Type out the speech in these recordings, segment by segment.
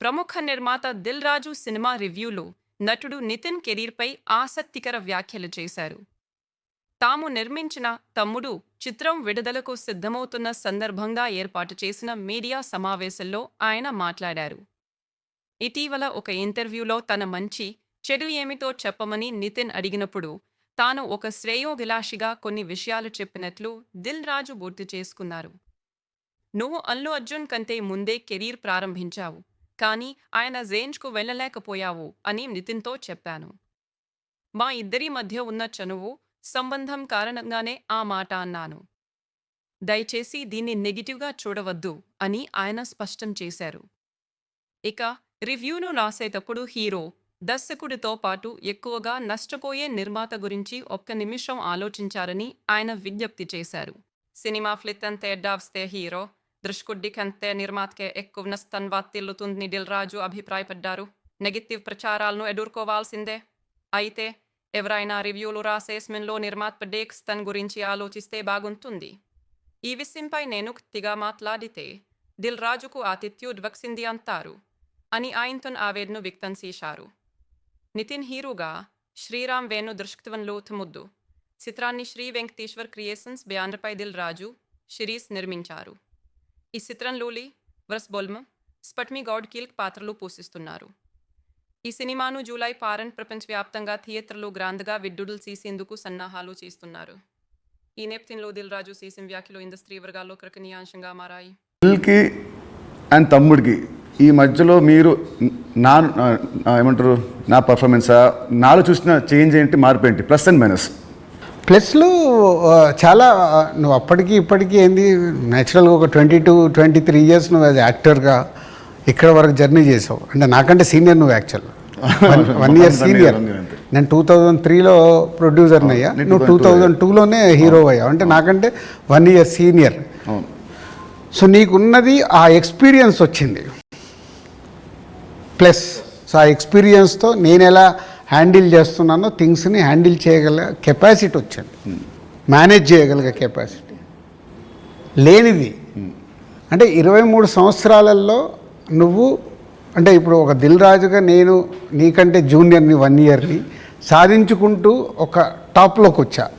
ప్రముఖ నిర్మాత దిల్ రాజు సినిమా రివ్యూలో నటుడు నితిన్ కెరీర్పై ఆసక్తికర వ్యాఖ్యలు చేశారు. తాము నిర్మించిన తమ్ముడు చిత్రం విడుదలకు సిద్ధమవుతున్న సందర్భంగా ఏర్పాటు చేసిన మీడియా సమావేశంలో ఆయన మాట్లాడారు. ఇటీవల ఒక ఇంటర్వ్యూలో తన మంచి చెడు ఏమిటో చెప్పమని నితిన్ అడిగినప్పుడు తాను ఒక శ్రేయోభిలాషిగా కొన్ని విషయాలు చెప్పినట్లు దిల్ రాజు గుర్తు చేసుకున్నారు. నువ్వు అల్లు అర్జున్ కంటే ముందే కెరీర్ ప్రారంభించావు. కానీ ఆయన జేన్స్కు వెళ్ళలేకపోయావు అని నితిన్తో చెప్పాను. మా ఇద్దరి మధ్య ఉన్న చనువు సంబంధం కారణంగానే ఆ మాట అన్నాను. దయచేసి దీన్ని నెగిటివ్గా చూడవద్దు అని ఆయన స్పష్టం చేశారు. ఇక రివ్యూను రాసేటప్పుడు హీరో దర్శకుడితో పాటు ఎక్కువగా నష్టపోయే నిర్మాత గురించి ఒక్క నిమిషం ఆలోచించారని ఆయన విజ్ఞప్తి చేశారు. సినిమా ఫ్లిత్ అంతే డావ్స్తే హీరో దృష్కుడ్డి కంతే నిర్మాతకే ఎక్కువ నష్టం వాతిల్లుతుంది దిల్ రాజు అభిప్రాయపడ్డారు నెగిటివ్ ప్రచారాలను ఎదుర్కోవాల్సిందే అయితే ఎవరైనా రివ్యూలు రాసేస్మిన్లో స్మిన్లో నిర్మాత డేక్స్తన్ గురించి ఆలోచిస్తే బాగుంటుంది ఈ విషయంపై నేను తిగా మాట్లాడితే దిల్ రాజుకు ఆతిథ్యుద్వక్సింది అంటారు అని ఆయనతో ఆవేద్ను వ్యక్తం చేశారు నితిన్ హీరోగా శ్రీరామ్ వేణు దర్శకత్వంలో ముద్దు చిత్రాన్ని శ్రీ వెంకటేశ్వర్ క్రియేషన్స్ బ్యానర్పై దిల్ రాజు షిరీస్ నిర్మించారు ఈ చిత్రంలోలి వరస్ బొల్మ స్పట్మి గౌడ్ కీలక పాత్రలు పోషిస్తున్నారు ఈ సినిమాను జూలై పారన్ ప్రపంచవ్యాప్తంగా థియేటర్లో గ్రాండ్గా విడ్డుడులు చేసేందుకు సన్నాహాలు చేస్తున్నారు. ఈ నేపథ్యంలో దిల్ రాజు చేసిన వ్యాఖ్యలు ఇండస్ట్రీ వర్గాల్లో కృకనీయాంశంగా మారాయి. కి అండ్ తమ్ముడికి ఈ మధ్యలో మీరు నా నా- ఏమంటారు నా పర్ఫార్మెన్సా నాలో చూసిన చేంజ్ ఏంటి మార్పు ఏంటి? ప్లస్ అండ్ మైనస్ ప్లస్లు చాలా నువ్వు అప్పటికి ఇప్పటికీ ఏంది న్యాచురల్గా ఒక twenty two twenty three years నువ్వు యాజ్ యాక్టర్గా ఇక్కడ వరకు జర్నీ చేసావు. అంటే నాకంటే సీనియర్ నువ్వు యాక్చువల్ వన్ ఇయర్ సీనియర్ నేను టూ థౌజండ్ త్రీలో ప్రొడ్యూసర్ని అయ్యా. నువ్వు టూ 2002 థౌజండ్ టూలోనే హీరో అయ్యావు. అంటే నాకంటే వన్ ఇయర్ సీనియర్ సో నీకున్నది ఆ ఎక్స్పీరియన్స్ వచ్చింది. ప్లస్ సో ఆ ఎక్స్పీరియన్స్తో నేను ఎలా హ్యాండిల్ చేస్తున్నానో థింగ్స్ని హ్యాండిల్ చేయగల కెపాసిటీ వచ్చింది. మేనేజ్ చేయగలిగే కెపాసిటీ. లేనిది. అంటే ఇరవై మూడు సంవత్సరాలలో నువ్వు అంటే ఇప్పుడు ఒక దిల్ రాజుగా నేను నీకంటే జూనియర్ని వన్ ఇయర్ని సాధించుకుంటూ ఒక టాప్లోకి వచ్చా.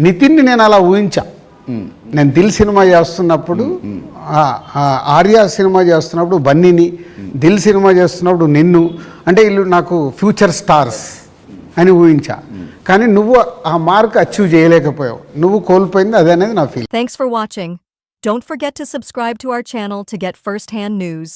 నితిన్ని నేను అలా ఊహించా. నేను దిల్ సినిమా చేస్తున్నప్పుడు ఆర్య సినిమా చేస్తున్నప్పుడు బన్నీని దిల్ సినిమా చేస్తున్నప్పుడు నిన్ను అంటే వీళ్ళు నాకు ఫ్యూచర్ స్టార్స్ అని ఊహించా. కానీ నువ్వు ఆ మార్క్ అచీవ్ చేయలేకపోయావు. నువ్వు కోల్పోయింది అదే అనేది నా feel thanks for watching don't forget to subscribe to our channel to get first hand news